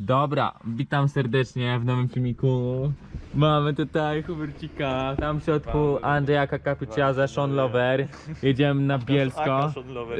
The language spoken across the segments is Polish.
Dobra, witam serdecznie w nowym filmiku. Mamy tutaj Hubercika, tam w środku Andrzeja Kakapiciaza, Sean Lover. Jedziemy na Bielsko.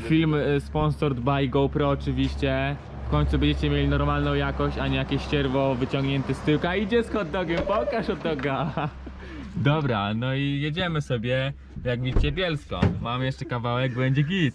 Film y, sponsored by GoPro oczywiście. W końcu będziecie mieli normalną jakość, a nie jakieś ścierwo wyciągnięte z tyłka. Idzie z hot dogiem, pokaż hot doga. Dobra, no i jedziemy sobie, jak widzicie, Bielsko. Mamy jeszcze kawałek, będzie git.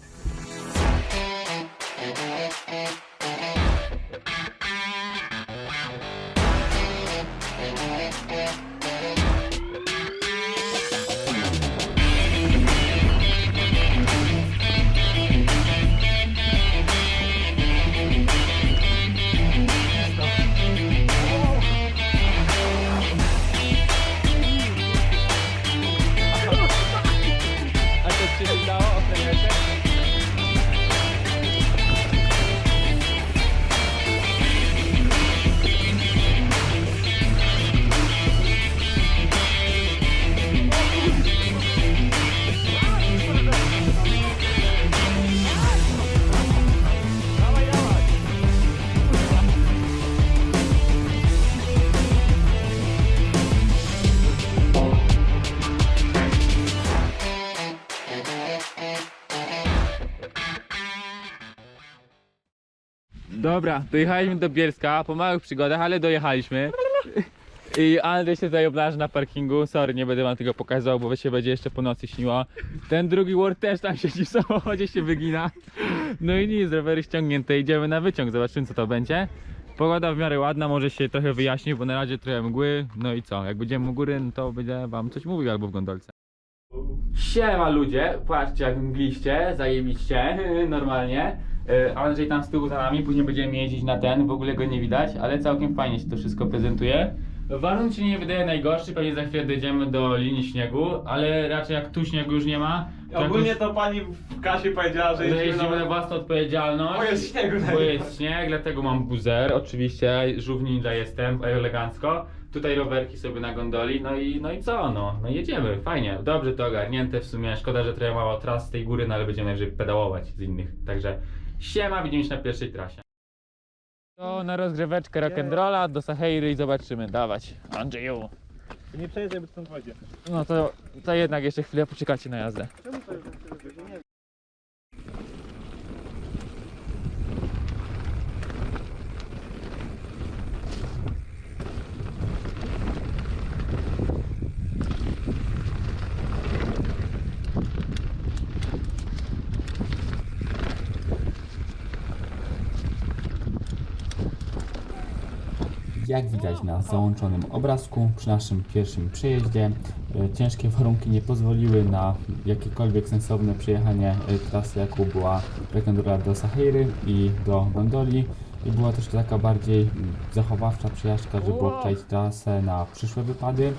Dobra, dojechaliśmy do Bielska po małych przygodach, ale dojechaliśmy. I Andrzej się obnaży na parkingu. Sorry, nie będę wam tego pokazał, bo się będzie jeszcze po nocy śniło. Ten drugi Ward też tam siedzi w samochodzie, się wygina. No i nic, rowery ściągnięte, idziemy na wyciąg, zobaczymy co to będzie. Pogoda w miarę ładna, może się trochę wyjaśni, bo na razie trochę mgły. No i co, jak będziemy u góry, no to będę wam coś mówił albo w gondolce. Siema ludzie, patrzcie jak mgliście, zajebiście, normalnie. E, Andrzej tam z tyłu za nami, później będziemy jeździć na ten, w ogóle go nie widać, ale całkiem fajnie się to wszystko prezentuje. Warunek się nie wydaje najgorszy, pewnie za chwilę dojdziemy do linii śniegu, ale raczej jak tu śniegu już nie ma, to Ogólnie jakoś- to pani w kasie powiedziała, że że jeździmy jeździmy na na... własną odpowiedzialność. Bo jest śniegu na Bo jest śnieg, dlatego mam buzer, oczywiście, żółw ninja jestem, elegancko. Tutaj rowerki sobie na gondoli, no i, no i co, no, no jedziemy, fajnie, dobrze to ogarnięte w sumie, szkoda, że trochę mało tras z tej góry, no ale będziemy najwyżej pedałować z innych, także siema, widzimy się na pierwszej trasie. To na rozgrzeweczkę rock'n'rolla do Saheiry i zobaczymy, dawać, Andrzeju. Nie przejeżdżaj, bo stąd wodzie. No to, to jednak jeszcze chwilę poczekacie na jazdę. Czemu to jest Jak widać na załączonym obrazku, przy naszym pierwszym przejeździe e, ciężkie warunki nie pozwoliły na jakiekolwiek sensowne przejechanie e, trasy, jaką była Rekendura do Saheiry i do Gondoli. I była też taka bardziej mm, zachowawcza przejażdżka, żeby obczaić trasę na przyszłe wypady.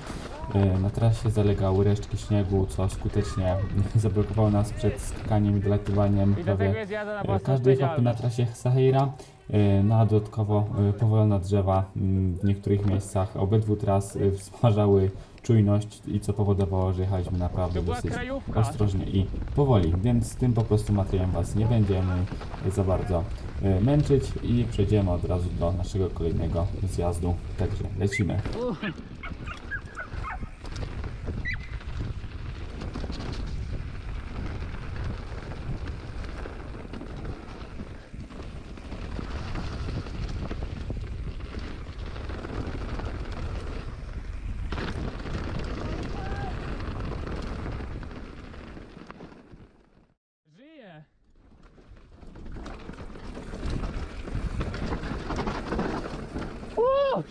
E, Na trasie zalegały resztki śniegu, co skutecznie zablokowało nas przed skakaniem i dolatywaniem prawie E, Każdy etapy na trasie Sahira, e, no a dodatkowo e, powolne drzewa mm, w niektórych miejscach obydwu tras wzmożały czujność i co powodowało, że jechaliśmy naprawdę dosyć ostrożnie i powoli, więc z tym po prostu materiałem Was nie będziemy za bardzo męczyć i przejdziemy od razu do naszego kolejnego zjazdu, także lecimy.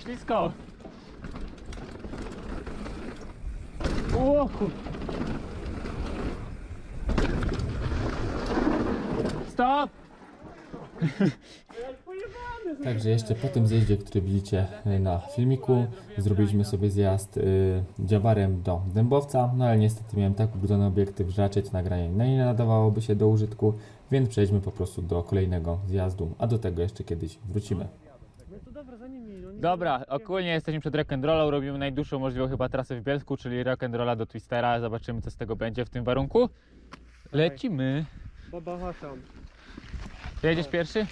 Ślisko! Uuu, kur... Stop! Także jeszcze po tym zjeździe, który widzicie e, na filmiku, zrobiliśmy sobie zjazd y, dziabarem do Dębowca, no ale niestety miałem tak ubrudzony obiektyw, że raczej to nagranie nie nadawałoby się do użytku, więc przejdźmy po prostu do kolejnego zjazdu, a do tego jeszcze kiedyś wrócimy. No to dobra, za nimi. No nie Dobra, ogólnie jesteśmy przed rock'n'rollą, robimy najdłuższą możliwą chyba trasę w Bielsku, czyli rock'n'rolla do Twistera, zobaczymy co z tego będzie w tym warunku. Lecimy. Baba. Ty jedziesz pierwszy?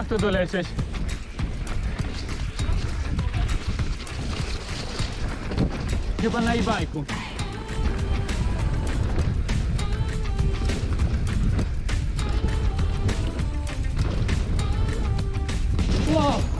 Jak to dolecieć? Chyba na e-bajku. Wow!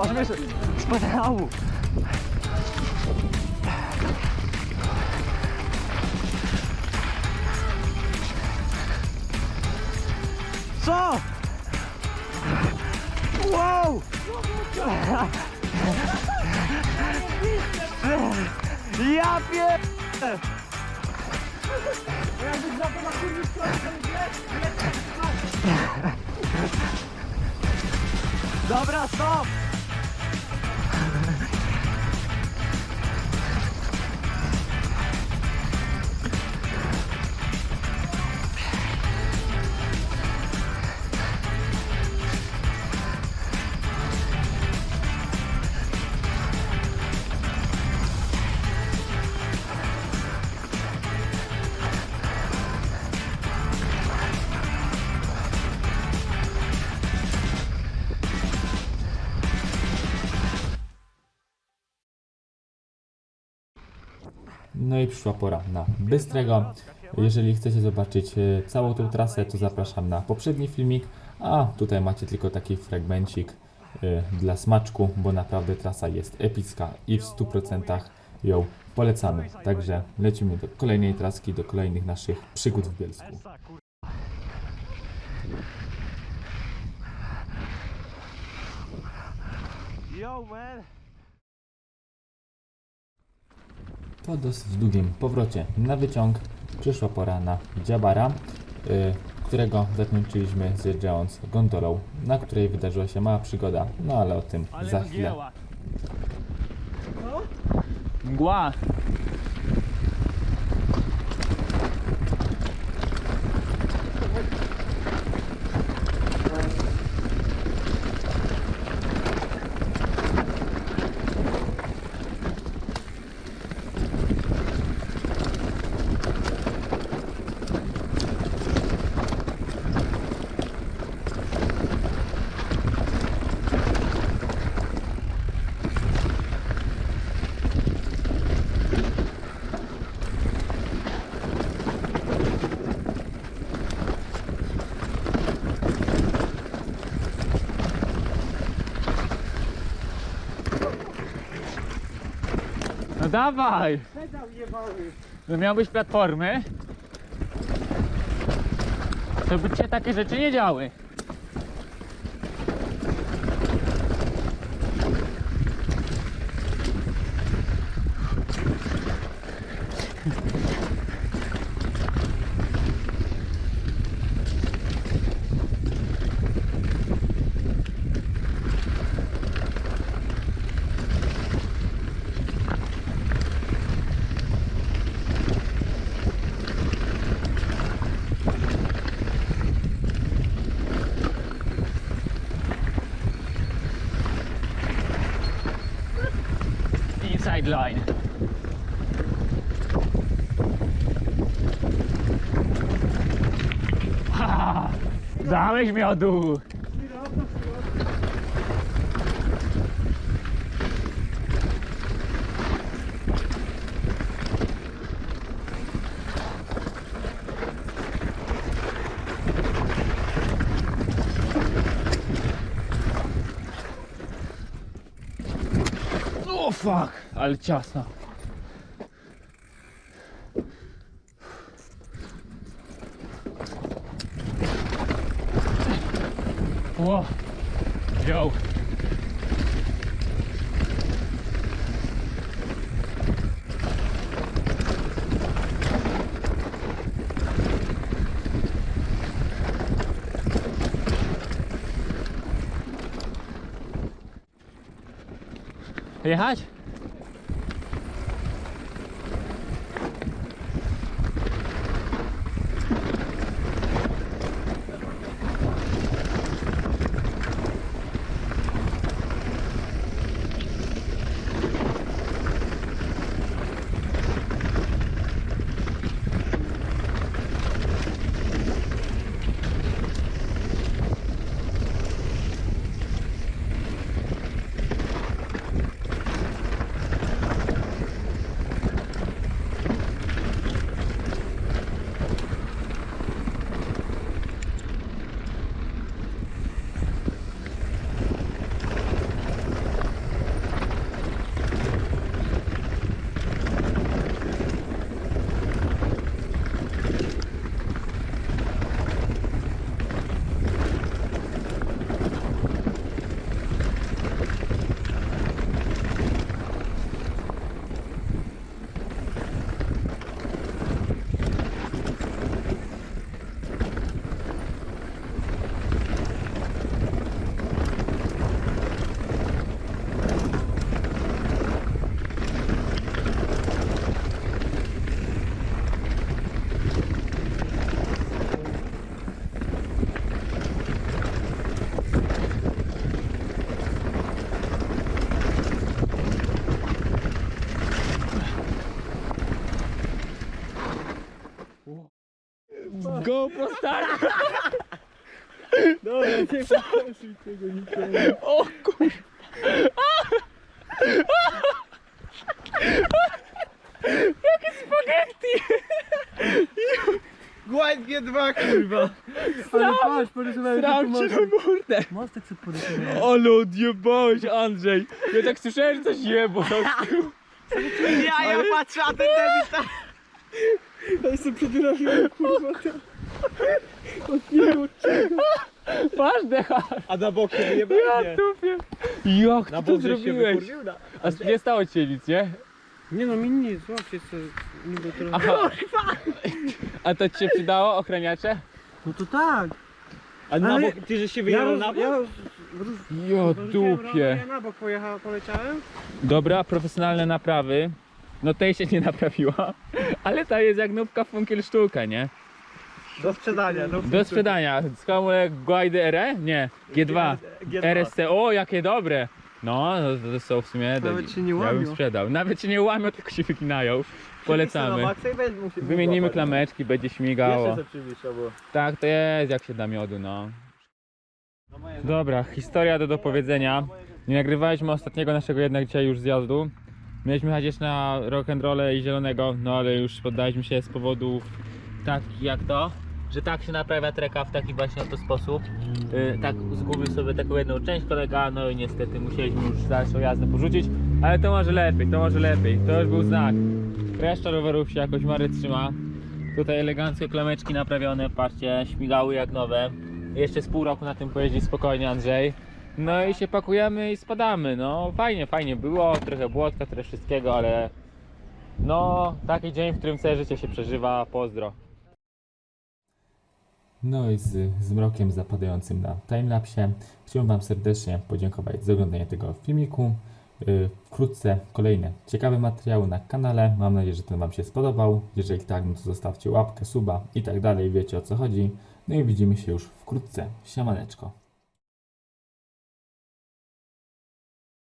Aż mnie spadało! Co? Wow! Ja pier... Dobra, stop! No i przyszła pora na Bystrego. Jeżeli chcecie zobaczyć e, całą tą trasę, to zapraszam na poprzedni filmik, a tutaj macie tylko taki fragmencik e, dla smaczku, bo naprawdę trasa jest epicka i w 100% ją polecamy. Także lecimy do kolejnej traski, do kolejnych naszych przygód w Bielsku. Yo, man! Po dosyć długim powrocie na wyciąg przyszła pora na Dziabara, y, którego zakończyliśmy zjeżdżając gondolą, na której wydarzyła się mała przygoda, no ale o tym za chwilę. Mgła. Dawaj! No miałbyś platformy, to by cię takie rzeczy nie działy. Sideline. Ha! Dałeś miodu! O fuck, ale ciasno. O, yo. oppi her. GoPro stary! Dobra, nie pokazuj tego nikomu. O kur... Jakie spaghetti! Gład G2 kurwa. Ale patrz, porysowałem Sram cię na mordę! Mostek sobie porysowałem. Ale odjebałeś Andrzej! Ja tak słyszałem, że coś jebło. Ja, ja patrzę, a ten debil tam... Ja jestem przedrażony, kurwa. Od niego Masz decha! A na boku nie Ja będzie. tupię! Jak Na ty to bok żeś się zrobiłeś? wykurwił, na- A nie stało ci się nic, nie? Nie no, mi nic, się sobie niby trochę. Aha. A to ci się przydało, ochraniacze? No to tak. A na Ale bok, ty żeś się roz, na bok? ja roz, roz, Jo rozwróciłem rower, dupie. Ja na bok pojechałem, poleciałem. Dobra, profesjonalne naprawy. No tej się nie naprawiła, ale ta jest jak nówka funkiel sztuka, nie? Do sprzedania. No. Do sprzedania. Z hamulek Guide RE? Nie, G2. G2. RST, o jakie dobre! No, to, to są w sumie... Nawet się nie Ja bym łamią. sprzedał. Nawet się nie łamią, tylko się wyginają. Polecamy. Wymienimy złapać. klameczki, będzie Jeszcze śmigało. przybliża, bo... Tak, to jest jak się da miodu, no. Dobra, historia do dopowiedzenia. Nie nagrywaliśmy ostatniego naszego jednak dzisiaj już zjazdu. Mieliśmy jechać jeszcze na rock'n'rolle i zielonego, no ale już poddaliśmy się z powodów takich jak to, że tak się naprawia treka w taki właśnie oto sposób. Yy, tak zgubił sobie taką jedną część kolega, no i niestety musieliśmy już dalszą jazdę porzucić, ale to może lepiej, to może lepiej, to już był znak. Reszta rowerów się jakoś mary trzyma. Tutaj elegancko klameczki naprawione, patrzcie, śmigały jak nowe. Jeszcze z pół roku na tym pojeździ spokojnie Andrzej. No i się pakujemy i spadamy. No fajnie, fajnie było, trochę błotka, trochę wszystkiego, ale no taki dzień, w którym całe życie się przeżywa. Pozdro. No i z zmrokiem zapadającym na timelapsie chciałbym Wam serdecznie podziękować za oglądanie tego filmiku. Yy, Wkrótce kolejne ciekawe materiały na kanale. Mam nadzieję, że ten Wam się spodobał. Jeżeli tak, no to zostawcie łapkę, suba i tak dalej. Wiecie o co chodzi. No i widzimy się już wkrótce. Siemaneczko.